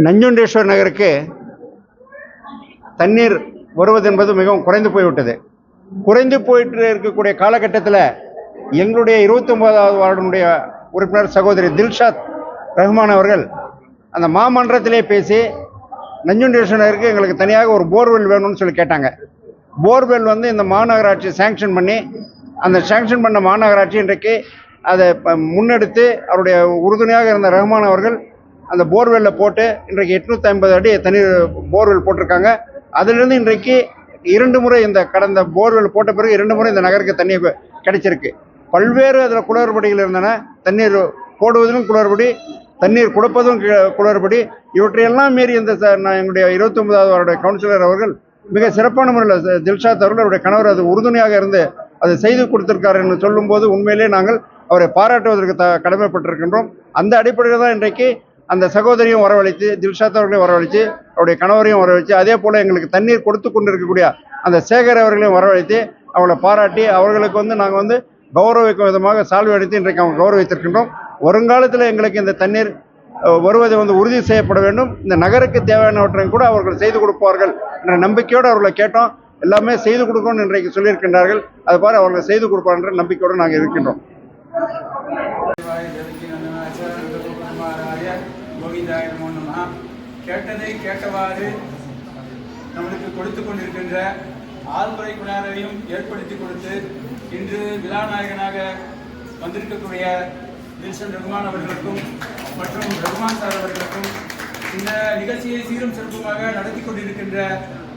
நஞ்சுண்டேஸ்வர் நகருக்கு தண்ணீர் வருவது என்பது மிகவும் குறைந்து போய்விட்டது. குறைந்து போயிட்டு இருக்கக்கூடிய காலகட்டத்தில் எங்களுடைய இருபத்தி ஒன்பதாவது வார்டனுடைய உறுப்பினர் சகோதரி தில்ஷாத் ரஹ்மான் அவர்கள் அந்த மாமன்றத்திலே பேசி நஞ்சுண்டேஸ்வர் நகருக்கு எங்களுக்கு தனியாக ஒரு போர்வெல் வேணும்னு சொல்லி கேட்டாங்க. போர்வெல் வந்து இந்த மாநகராட்சி சேங்ஷன் பண்ணி அந்த சேங்ஷன் பண்ண மாநகராட்சி இன்றைக்கு அதை ப- முன்னெடுத்து அவருடைய உறுதுணையாக இருந்த ரஹ்மான் அவர்கள் அந்த போர்வெல்ல போட்டு இன்றைக்கு எட்நூற்றி ஐம்பது அடி தண்ணீர் போர்வெல் போட்டிருக்காங்க. அதிலிருந்து இன்றைக்கு இரண்டு முறை இந்த கடந்த போர்வெல் போட்ட பிறகு இரண்டு முறை இந்த நகருக்கு தண்ணீர் கிடைச்சிருக்கு. பல்வேறு அதில் குளறுபடிகள் இருந்தன. தண்ணீர் போடுவதிலும் குளறுபடி தண்ணீர் கொடுப்பதும் கி- குளறுபடி. இவற்றையெல்லாம் மீறி இந்த நான் எங்களுடைய இருபத்தி ஒன்பதாவது கவுன்சிலர் அவர்கள் மிக சிறப்பான முறையில் தில்ஷாத் அவர்கள் அவருடைய கணவர் அது உறுதுணையாக இருந்து அதை செய்து கொடுத்திருக்கார் என்று சொல்லும்போது உண்மையிலே நாங்கள் அவரை பாராட்டுவதற்கு த கடமைப்பட்டிருக்கின்றோம். அந்த அடிப்படையில் தான் இன்றைக்கு அந்த சகோதரியும் வரவழைத்து தில்ஷாத் அவர்களையும் வரவழைத்து அவருடைய கணவரையும் வரவழைத்து அதே போல் எங்களுக்கு தண்ணீர் கொடுத்து கொண்டு இருக்கக்கூடிய அந்த சேகர் அவர்களையும் வரவழைத்து அவங்கள பாராட்டி அவர்களுக்கு வந்து நாங்கள் வந்து கௌரவிக்கும் விதமாக சால்வை அடித்து இன்றைக்கு அவங்க கௌரவித்திருக்கின்றோம். வருங்காலத்தில் எங்களுக்கு இந்த தண்ணீர் வருவதை வந்து உறுதி செய்யப்பட வேண்டும். இந்த நகருக்கு தேவையானவற்றையும் கூட அவர்கள் செய்து கொடுப்பார்கள் என்ற நம்பிக்கையோடு அவர்களை கேட்டோம். எல்லாமே செய்து கொடுக்கணும்னு இன்றைக்கு சொல்லியிருக்கின்றார்கள். அது பாரு அவர்கள் செய்து கொடுப்பார்கள் என்ற நம்பிக்கையோடு நாங்கள் இருக்கின்றோம் தேவாய தேவகி நந்தனாச்ச நந்தகுமாராய கோவிந்தாய நமோ கேட்டதை கேட்டவாறு நம்மளுக்கு கொடுத்து கொண்டிருக்கின்ற ஆழ்துறை குணாரையும் ஏற்படுத்தி கொடுத்து இன்று விழாநாயகனாக வந்திருக்கக்கூடிய வில்சன் ரகுமான் அவர்களுக்கும் மற்றும் ரகுமான் சார் அவர்களுக்கும் இந்த நிகழ்ச்சியை சீரும் சிறப்புமாக நடத்தி கொண்டிருக்கின்ற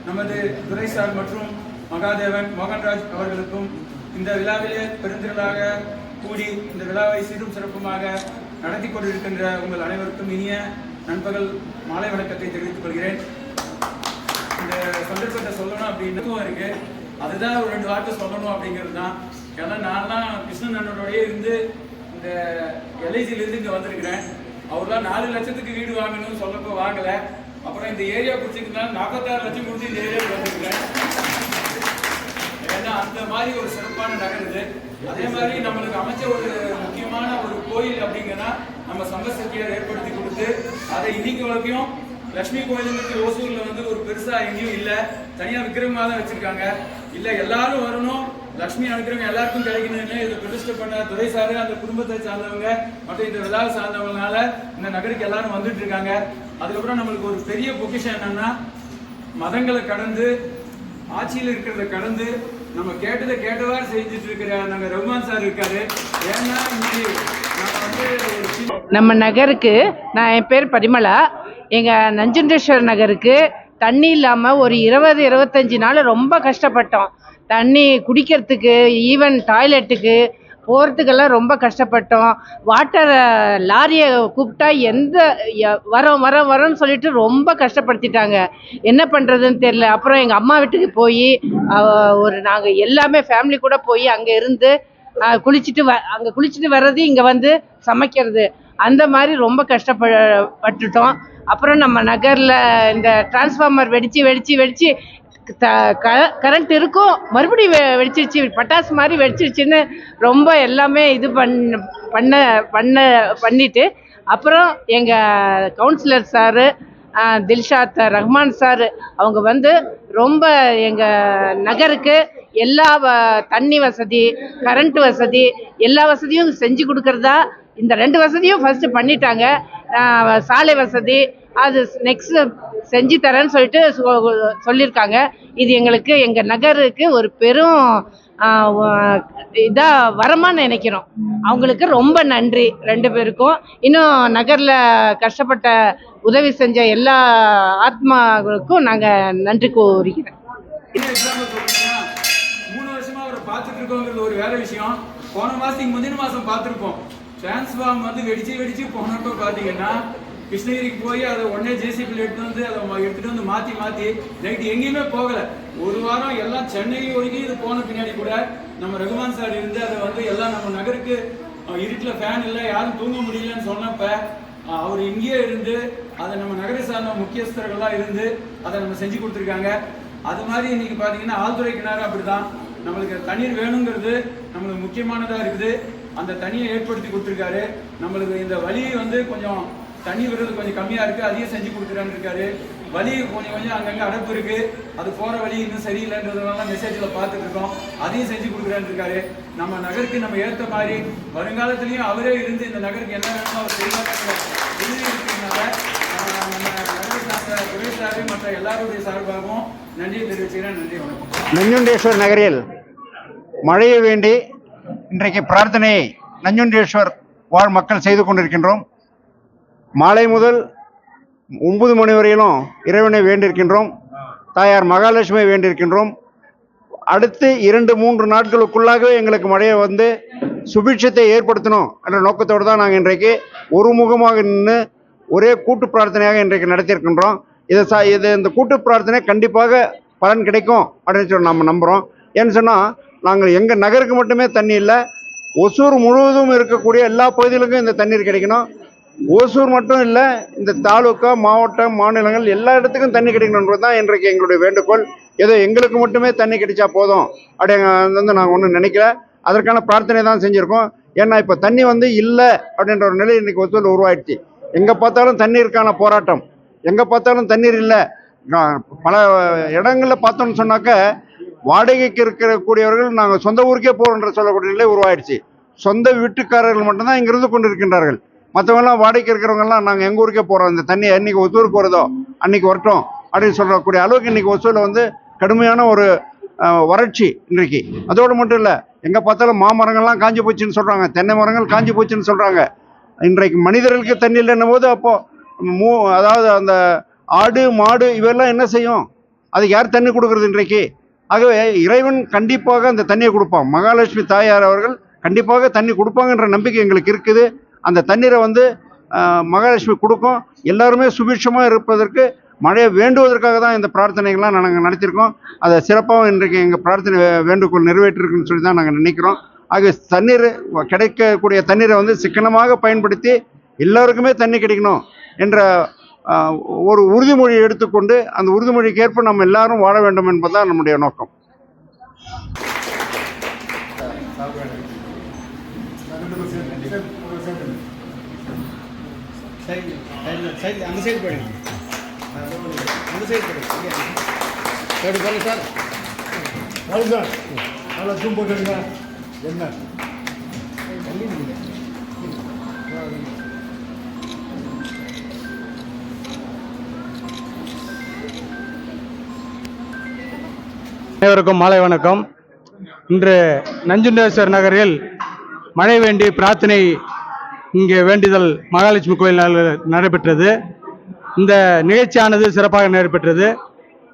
நமது துரை சார் மற்றும் மகாதேவன் மோகன்ராஜ் அவர்களுக்கும் இந்த விழாவிலே பெருந்திரளாக கூடி இந்த விழாவை சீரும் சிறப்புமாக நடத்தி கொண்டிருக்கின்ற உங்கள் அனைவருக்கும் இனிய நண்பகல் மாலை வணக்கத்தை தெரிவித்துக் கொள்கிறேன். இந்த சந்தர்ப்பத்தை சொல்லணும் அப்படின்னு இருக்கு. அதுதான் ஒரு ரெண்டு வார்த்தை சொல்லணும் அப்படிங்கிறது தான். ஏன்னா நான்லாம் கிருஷ்ணன் அண்ணனோடயே இருந்து இந்த எல்ஐசில இங்கே வந்திருக்கிறேன். அவர்லாம் நாலு லட்சத்துக்கு வீடு வாங்கணும்னு சொல்லப்போ வாங்கலை. அப்புறம் இந்த ஏரியா பிடிச்சிருக்கனால நாற்பத்தாறு லட்சம் கொடுத்து இந்த ஏரியாவுக்கு வந்திருக்கிறேன். ஏன்னா அந்த மாதிரி ஒரு சிறப்பான நகர் இது. அதே மாதிரி நம்மளுக்கு அமைச்ச ஒரு முக்கியமான ஒரு கோயில் அப்படிங்கன்னா நம்ம சங்கசக்தியார் ஏற்படுத்தி கொடுத்து அதை இன்னைக்கு வரைக்கும் லட்சுமி கோயிலுக்கு ஓசூர்ல வந்து ஒரு பெருசா எங்கேயும் இல்ல. தனியா விக்கிரகமாக தான் வச்சிருக்காங்க. இல்ல எல்லாரும் வரணும். லட்சுமி அனுக்கிரகம் எல்லாருக்கும் கிடைக்கணும்னு இதை பிரதிஷ்டை பண்ண துறை சாரு அந்த குடும்பத்தை சார்ந்தவங்க மற்றும் இந்த விழாவை சார்ந்தவங்களால இந்த நகருக்கு எல்லாரும் வந்துட்டு இருக்காங்க. அதுக்கப்புறம் நம்மளுக்கு ஒரு பெரிய பொக்கிஷன் என்னன்னா மதங்களை கடந்து ஆட்சியில் இருக்கிறத கடந்து நம்ம கேட்டதை கேட்டவாறு செஞ்சுட்டு இருக்கிற நாங்க ரகுமான் சார் இருக்காரு. ஏன்னா இன்னைக்கு நம்ம நகருக்கு நான் என் பேர் பரிமலா எங்கள் நஞ்சுண்டேஸ்வர் நகருக்கு தண்ணி இல்லாமல் ஒரு இருபது இருபத்தஞ்சி நாள் ரொம்ப கஷ்டப்பட்டோம். தண்ணி குடிக்கிறதுக்கு ஈவன் டாய்லெட்டுக்கு போகிறதுக்கெல்லாம் ரொம்ப கஷ்டப்பட்டோம். வாட்டர் லாரியை கூப்பிட்டா எந்த ய- வரோம் வரோம் வரோம்னு சொல்லிட்டு ரொம்ப கஷ்டப்படுத்திட்டாங்க. என்ன பண்ணுறதுன்னு தெரில அப்புறம் எங்கள் அம்மா வீட்டுக்கு போய் ஒரு நாங்கள் எல்லாமே ஃபேமிலி கூட போய் அங்கே இருந்து குளிச்சுட்டு வ அங்கே குளிச்சுட்டு வர்றது இங்கே வந்து சமைக்கிறது. அந்த மாதிரி ரொம்ப கஷ்டப்பட்டுட்டோம் அப்புறம் நம்ம நகரில் இந்த டிரான்ஸ்ஃபார்மர் வெடித்து வெடித்து வெடித்து கரண்ட் இருக்கும். மறுபடியும் வெடிச்சிருச்சு. பட்டாசு மாதிரி வெடிச்சிருச்சுன்னு ரொம்ப எல்லாமே இது பண்ண பண்ண பண்ண பண்ணிட்டு அப்புறம் எங்கள் councillor sir Dilshad Rahman sir அவங்க வந்து ரொம்ப எங்கள் நகருக்கு எல்லா வ- தண்ணி வசதி கரண்ட் வசதி எல்லா வசதியும் செஞ்சு கொடுக்குறதா இந்த ரெண்டு வசதியும் ஃபஸ்ட்டு பண்ணிட்டாங்க. சாலை வசதி அது நெக்ஸ்ட் செஞ்சு தரேன்னு சொல்லிட்டு சொல்லியிருக்காங்க இது எங்களுக்கு எங்கள் நகருக்கு ஒரு பெரும் இதாக வரமான்னு நினைக்கிறோம். அவங்களுக்கு ரொம்ப நன்றி ரெண்டு பேருக்கும். இன்னும் நகரில் கஷ்டப்பட்ட உதவி செஞ்ச எல்லா ஆத்மாக்களுக்கும் நாங்கள் நன்றி கூறுகிறேன் மூணு வருஷமா அவரை பார்த்துட்டு இருக்கோங்கிறது ஒரு வேற விஷயம். போன மாசத்துக்கு முந்தின மாசம் பார்த்துருப்போம். டிரான்ஸ்ஃபார்ம் வந்து வெடிச்சு வெடிச்சு போனப்ப பாத்தீங்கன்னா கிருஷ்ணகிரிக்கு போய் அதை உடனே ஜேசிபியில் எடுத்து வந்து அதை எடுத்துகிட்டு எடுத்துட்டு வந்து மாத்தி மாத்தி நைட்டு எங்கேயுமே போகல. ஒரு வாரம் எல்லாம் சென்னை வரைக்கும் இது போன பின்னாடி கூட நம்ம ரகுமான் சார் இருந்து அதை வந்து எல்லாம் நம்ம நகருக்கு இருட்டில் ஃபேன் இல்லை யாரும் தூங்க முடியலன்னு சொன்னப்ப அவர் இங்கேயே இருந்து அதை நம்ம நகரை சார்ந்த முக்கியஸ்தர்கள்லாம் இருந்து அதை நம்ம செஞ்சு கொடுத்துருக்காங்க. அது மாதிரி இன்னைக்கு பார்த்தீங்கன்னா ஆழ்துறை கிணறு அப்படிதான். நம்மளுக்கு தண்ணீர் வேணுங்கிறது நம்மளுக்கு முக்கியமானதாக இருக்குது. அந்த தண்ணியை ஏற்படுத்தி கொடுத்துருக்காரு. நம்மளுக்கு இந்த வழி வந்து கொஞ்சம் தண்ணி விடுறது கொஞ்சம் கம்மியா இருக்கு அதையும் செஞ்சு கொடுக்குறேன்னு இருக்காரு. வழி கொஞ்சம் கொஞ்சம் அங்கங்க அடப்பு இருக்கு. அது போற வழி இன்னும் சரியில்லைன்றதுனால மெசேஜ்ல பார்த்துட்டு இருக்கோம். அதையும் செஞ்சு கொடுக்குறேன்னு இருக்காரு. நம்ம நகருக்கு நம்ம ஏத்த மாதிரி வருங்காலத்திலயும் அவரே இருந்து இந்த நகருக்கு என்ன வேணுமோ அவர் செய்வார் இருக்கிறதுனால நம்ம சார்ந்த துறை சார்பு மற்ற எல்லாருடைய சார்பாகவும் நன்றியை தெரிவிச்சுக்கிறேன். நன்றி வணக்கம். நஞ்சுண்டேஸ்வர் நகரில் மழையை வேண்டி இன்றைக்கு பிரார்த்தனையை நஞ்சுண்டேஸ்வர் வாழ் மக்கள் செய்து கொண்டிருக்கின்றோம். மாலை முதல் ஒன்பது மணி வரையிலும் இறைவனை வேண்டியிருக்கின்றோம். தாயார் மகாலட்சுமியை வேண்டியிருக்கின்றோம். அடுத்து இரண்டு மூன்று நாட்களுக்குள்ளாகவே எங்களுக்கு மழையை வந்து சுபிட்சத்தை ஏற்படுத்தணும் என்ற நோக்கத்தோடு தான் நாங்கள் இன்றைக்கு ஒருமுகமாக நின்று ஒரே கூட்டு பிரார்த்தனையாக இன்றைக்கு நடத்தியிருக்கின்றோம். இதை சா இது இந்த கூட்டு பிரார்த்தனை கண்டிப்பாக பலன் கிடைக்கும் அப்படின்னு சொல்லி நம்ம நம்புகிறோம் ஏன்னு சொன்னால் நாங்கள் எங்கள் நகருக்கு மட்டுமே தண்ணி இல்லை ஒசூர் முழுவதும் இருக்கக்கூடிய எல்லா பகுதிகளுக்கும் இந்த தண்ணீர் கிடைக்கணும். ஓசூர் மட்டும் இல்லை இந்த தாலுக்கா மாவட்டம் மாநிலங்கள் எல்லா இடத்துக்கும் தண்ணி கிடைக்கணுன்றது தான் இன்றைக்கு எங்களுடைய வேண்டுகோள். ஏதோ எங்களுக்கு மட்டுமே தண்ணி கிடைச்சா போதும் அப்படிங்க வந்து நாங்கள் ஒன்றும் நினைக்கல. அதற்கான பிரார்த்தனை தான் செஞ்சுருக்கோம். ஏன்னா இப்போ தண்ணி வந்து இல்லை அப்படின்ற ஒரு நிலை இன்றைக்கி ஒசூரில் உருவாயிடுச்சு. எங்கே பார்த்தாலும் தண்ணீருக்கான போராட்டம். எங்கே பார்த்தாலும் தண்ணீர் இல்லை. நான் பல இடங்களில் பார்த்தோம்னு சொன்னாக்க வாடகைக்கு இருக்கக்கூடியவர்கள் நாங்கள் சொந்த ஊருக்கே போகிறோன்ற சொல்லக்கூடிய நிலை உருவாயிடுச்சு. சொந்த வீட்டுக்காரர்கள் மட்டும்தான் இங்கிருந்து கொண்டு இருக்கின்றார்கள் மற்றவங்கலாம் வாடகைக்கு இருக்கிறவங்கலாம் நாங்கள் எங்கள் ஊருக்கே போகிறோம் இந்த தண்ணி என்னைக்கு ஒசூருக்கு வருதோ அன்னைக்கு வரட்டும் அப்படின்னு சொல்லக்கூடிய அளவுக்கு இன்னைக்கு ஒசூரில் வந்து கடுமையான ஒரு வறட்சி இன்றைக்கு. அதோடு மட்டும் இல்லை எங்கே பார்த்தாலும் மாமரங்கள்லாம் காஞ்சி போச்சுன்னு சொல்கிறாங்க தென்னை மரங்கள் காஞ்சி போச்சுன்னு சொல்கிறாங்க இன்றைக்கு மனிதர்களுக்கு தண்ணி இல்லைன்னும் போது அப்போது மூ அதாவது அந்த ஆடு மாடு இவெல்லாம் என்ன செய்யும்? அதுக்கு யார் தண்ணி கொடுக்குறது இன்றைக்கு? ஆகவே இறைவன் கண்டிப்பாக அந்த தண்ணியை கொடுப்பான். மகாலட்சுமி தாயார் அவர்கள் கண்டிப்பாக தண்ணி கொடுப்பாங்கன்ற நம்பிக்கை எங்களுக்கு இருக்குது. அந்த தண்ணீரை வந்து மகாலட்சுமி கொடுக்கும். எல்லாருமே சுபிட்சமாக இருப்பதற்கு மழையை வேண்டுவதற்காக தான் இந்த பிரார்த்தனைகள்லாம் நாங்கள் நடத்தியிருக்கோம் அதை சிறப்பாகவும் இன்றைக்கு எங்கள் பிரார்த்தனை வேண்டுகோள் நிறைவேற்றிருக்குன்னு சொல்லி தான் நாங்கள் நினைக்கிறோம். ஆக தண்ணீர் கிடைக்கக்கூடிய தண்ணீரை வந்து சிக்கனமாக பயன்படுத்தி எல்லாருக்குமே தண்ணி கிடைக்கணும் என்ற ஒரு உறுதிமொழி எடுத்துக்கொண்டு அந்த உறுதிமொழிக்கு ஏற்ப நம்ம எல்லாரும் வாழ வேண்டும் என்பதுதான் நம்முடைய நோக்கம். சைடு அந்த சைடு போயிடுங்க அந்த சைடு போயிடுங்க சைடு போங்க சார் அவ்வளோ சார் நல்லா ஜூம் போட்டுருங்க என்ன அனைவருக்கும் மாலை வணக்கம். இன்று நஞ்சுண்டேஸ்வர் நகரில் மழை வேண்டி பிரார்த்தனை இங்கே வேண்டுதல் மகாலட்சுமி கோயில் நடைபெற்றது. இந்த நிகழ்ச்சியானது சிறப்பாக நடைபெற்றது.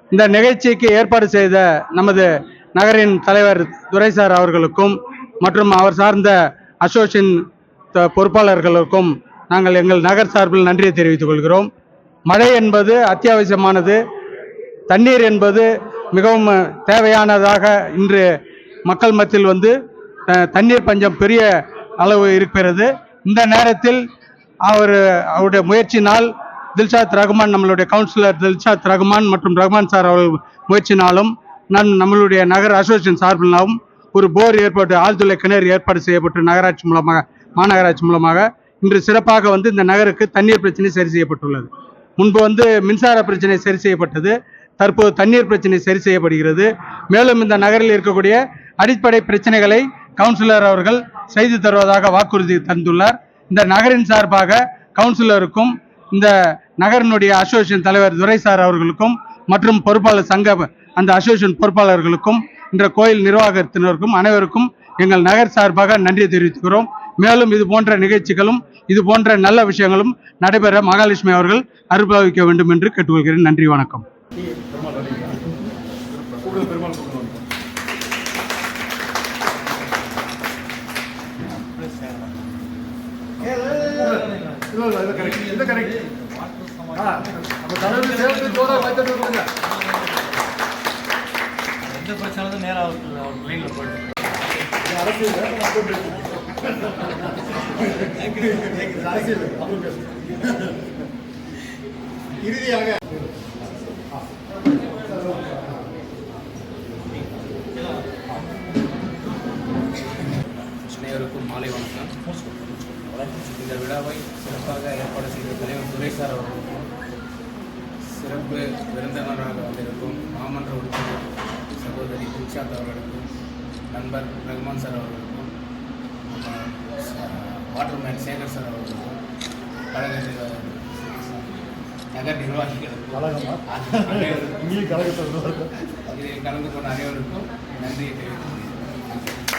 இந்த நிகழ்ச்சிக்கு ஏற்பாடு செய்த நமது நகரின் தலைவர் துரைசார் அவர்களுக்கும் மற்றும் அவர் சார்ந்த அசோசியேஷன் த- பொறுப்பாளர்களுக்கும் நாங்கள் எங்கள் நகர் சார்பில் நன்றியை தெரிவித்துக் கொள்கிறோம். மழை என்பது அத்தியாவசியமானது. தண்ணீர் என்பது மிகவும் தேவையானதாக இன்று மக்கள் மத்தியில் வந்து தண்ணீர் பஞ்சம் பெரிய அளவு இருக்கிறது. இந்த நேரத்தில் அவர் அவருடைய முயற்சினால் தில்ஷாத் ரகுமான் நம்மளுடைய கவுன்சிலர் தில்ஷாத் ரகுமான் மற்றும் ரகுமான் சார் அவர்கள் முயற்சினாலும் நம் நம்மளுடைய நகர அசோசியேஷன் சார்பிலாகவும் ஒரு போர் ஏற்பாடு ஆழ்துளை கிணறு ஏற்பாடு செய்யப்பட்டு நகராட்சி மூலமாக மாநகராட்சி மூலமாக இன்று சிறப்பாக வந்து இந்த நகருக்கு தண்ணீர் பிரச்சனை சரி செய்யப்பட்டுள்ளது. முன்பு வந்து மின்சார பிரச்சனை சரி செய்யப்பட்டது. தற்போது தண்ணீர் பிரச்சனை சரி செய்யப்படுகிறது. மேலும் இந்த நகரில் இருக்கக்கூடிய அடிப்படை பிரச்சனைகளை கவுன்சிலர் அவர்கள் செய்து தருவதாக வாக்குறுதி தந்துள்ளார். இந்த நகரின் சார்பாக கவுன்சிலருக்கும் இந்த நகரினுடைய அசோசியேஷன் தலைவர் துரை சார் அவர்களுக்கும் மற்றும் பொறுப்பாளர் சங்க அந்த அசோசியேஷன் பொறுப்பாளர்களுக்கும் இந்த கோயில் நிர்வாகத்தினருக்கும் அனைவருக்கும் எங்கள் நகர் சார்பாக நன்றி தெரிவித்துக்கிறோம். மேலும் இது போன்ற நிகழ்ச்சிகளும் இது போன்ற நல்ல விஷயங்களும் நடைபெற மகாலட்சுமி அவர்கள் அனுபவிக்க வேண்டும் என்று கேட்டுக்கொள்கிறேன். நன்றி வணக்கம். இல்லை இல்லை இது கரெக்ட் இது கரெக்ட் ஆ நம்ம தலைவர் சேர்த்து ஜோரா வைத்து கொடுங்க எந்த பிரச்சனை நேரம் அவர் லைனில் போயிட்டு இறுதியாக அனைவருக்கும் மாலை வணக்கம் இந்த விழாவை சிறப்பாக ஏற்பாடு செய்த தலைவர் துரைசார் அவர்களுக்கும் சிறப்பு விருந்தினராக வந்திருக்கும் மாமன்ற உறுப்பினர் சகோதரி தில்ஷாத் அவர்களுக்கும் நண்பர் ரஹ்மான் சார் அவர்களுக்கும் வாட்டர்மேன் சேகர் சார் அவர்களுக்கும் கழக நகர் நிர்வாகிகளுக்கும் அனைவருக்கும். இதில் கலந்து கொண்ட அனைவருக்கும் நன்றியை தெரிவித்துக்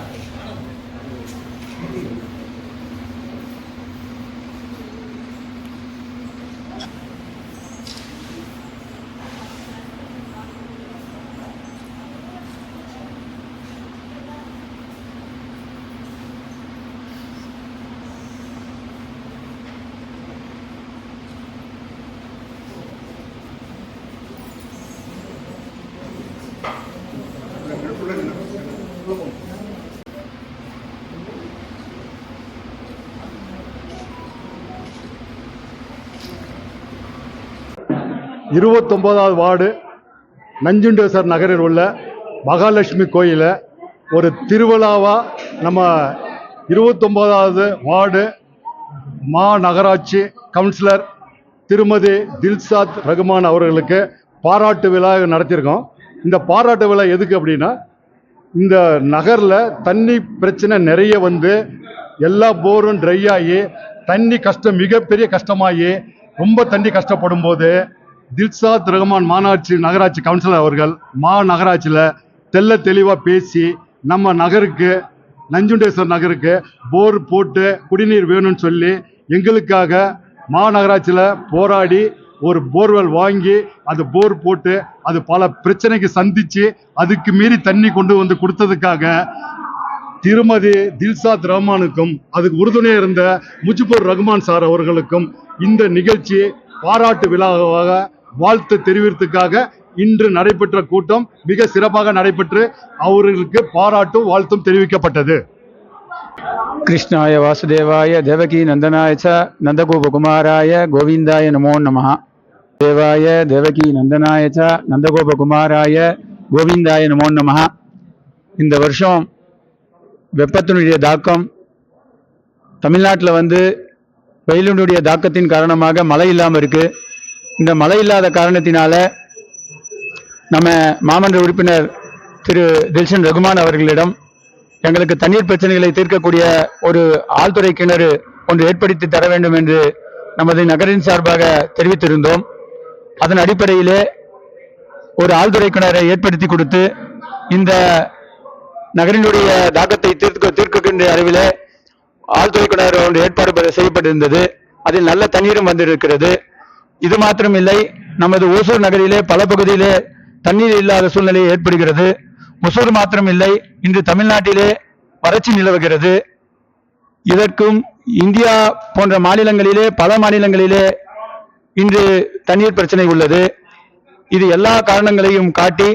இருபத்தொம்போதாவது வார்டு நஞ்சுண்டேஸ்வர் நகரில் உள்ள மகாலட்சுமி கோயிலை ஒரு திருவிழாவாக நம்ம இருபத்தொம்போதாவது வார்டு மாநகராட்சி கவுன்சிலர் திருமதி தில்சாத் ரகுமான் அவர்களுக்கு பாராட்டு விழா நடத்தியிருக்கோம். இந்த பாராட்டு விழா எதுக்கு அப்படின்னா இந்த நகரில் தண்ணி பிரச்சனை நிறைய வந்து எல்லா போரும் ட்ரை ஆகி தண்ணி கஷ்டம் மிகப்பெரிய கஷ்டமாகி ரொம்ப தண்ணி கஷ்டப்படும் போது தில்சாத் ரஹ்மான் மாநகராட்சி நகராட்சி கவுன்சிலர் அவர்கள் மாநகராட்சியில் தெள்ள தெளிவாக பேசி நம்ம நகருக்கு நஞ்சுண்டேஸ்வர் நகருக்கு போர் போட்டு குடிநீர் வேணும்னு சொல்லி எங்களுக்காக மாநகராட்சியில் போராடி ஒரு போர்வெல் வாங்கி அது போர் போட்டு அது பல பிரச்சனைக்கு சந்தித்து அதுக்கு மீறி தண்ணி கொண்டு வந்து கொடுத்ததுக்காக திருமதி தில்சாத் ரஹ்மானுக்கும் அதுக்கு உறுதுணையாக இருந்த முஜிபுர் ரஹ்மான் சார் அவர்களுக்கும் இந்த நிகழ்ச்சி பாராட்டு விழாவாக வாழ்த்து தெரிவித்துக்காக இன்று நடைபெற்ற கூட்டம் மிக சிறப்பாக நடைபெற்று அவர்களுக்கு பாராட்டும் வாழ்த்தும் தெரிவிக்கப்பட்டது. கிருஷ்ணாய வாசுதேவாய தேவகி நந்தனாய ச நந்தகோபகுமாராய கோவிந்தாய நமோ நம தேவாய தேவகி நந்தனாய ச நந்தகோபகுமாராய கோவிந்தாய நமோ நம இந்த வருஷம் வெப்பத்தினுடைய தாக்கம் தமிழ்நாட்டில் வந்து வெயிலினுடைய தாக்கத்தின் காரணமாக மழை இல்லாமல் இருக்குது இந்த மழை இல்லாத காரணத்தினால நம்ம மாமன்ற உறுப்பினர் திரு தில்ஷன் ரகுமான் அவர்களிடம் எங்களுக்கு தண்ணீர் பிரச்சனைகளை தீர்க்கக்கூடிய ஒரு ஆழ்துறை கிணறு ஒன்று ஏற்படுத்தி தர வேண்டும் என்று நமது நகரின் சார்பாக தெரிவித்திருந்தோம். அதன் அடிப்படையிலே ஒரு ஆழ்துறை கிணறை ஏற்படுத்தி கொடுத்து இந்த நகரினுடைய தாக்கத்தை தீர்க்க தீர்க்கின்ற அளவில் ஆழ்துறை கிணறு ஒன்று ஏற்பாடு செய்யப்பட்டிருந்தது. அதில் நல்ல தண்ணீரும் வந்திருக்கிறது. இது மாத்திரமில்லை நமது ஓசூர் நகரிலே பல பகுதியிலே தண்ணீர் இல்லாத சூழ்நிலை ஏற்படுகிறது. ஒசூர் மாத்திரமில்லை இன்று தமிழ்நாட்டிலே வறட்சி நிலவுகிறது. இதற்கும் இந்தியா போன்ற மாநிலங்களிலே பல மாநிலங்களிலே இன்று தண்ணீர் பிரச்சனை உள்ளது. இது எல்லா காரணங்களையும் காட்டி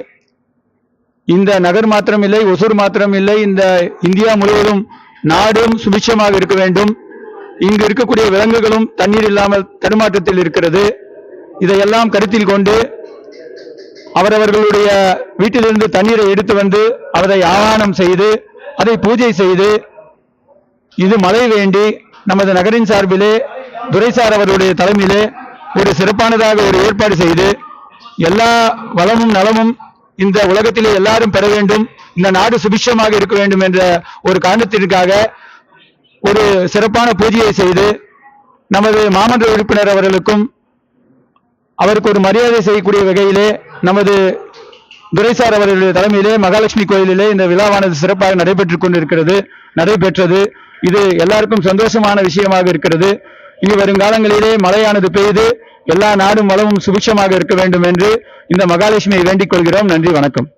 இந்த நகர் மாத்திரமில்லை ஒசூர் மாத்திரம் இல்லை இந்த இந்தியா முழுவதும் நாடும் சுபிட்சமாக இருக்க வேண்டும். இங்கு இருக்கக்கூடிய விலங்குகளும் தண்ணீர் இல்லாமல் தடுமாற்றத்தில் இருக்கிறது. இதையெல்லாம் கருத்தில் கொண்டு அவரவர்களுடைய வீட்டிலிருந்து தண்ணீரை எடுத்து வந்து அதை ஆவானம் செய்து அதை பூஜை செய்து இது மழை வேண்டி நமது நகரின் சார்பிலே துரைசார் அவர்களுடைய தலைமையிலே ஒரு சிறப்பானதாக ஒரு ஏற்பாடு செய்து எல்லா வளமும் நலமும் இந்த உலகத்திலே எல்லாரும் பெற வேண்டும். இந்த நாடு சுபிட்சமாக இருக்க வேண்டும் என்ற ஒரு காரணத்திற்காக ஒரு சிறப்பான பூஜையை செய்து நமது மாமன்ற உறுப்பினர் அவர்களுக்கும் அவருக்கு ஒரு மரியாதை செய்யக்கூடிய வகையிலே நமது துரைசார் அவர்களுடைய தலைமையிலே மகாலட்சுமி கோயிலிலே இந்த விழாவானது சிறப்பாக நடைபெற்றுக் கொண்டிருக்கிறது நடைபெற்றது. இது எல்லாருக்கும் சந்தோஷமான விஷயமாக இருக்கிறது. இனி வருங்காலங்களிலே மழையானது பெய்து எல்லா நாடும் வளமும் சுபிட்சமாக இருக்க வேண்டும் என்று இந்த மகாலட்சுமியை வேண்டிக் கொள்கிறோம். நன்றி வணக்கம்.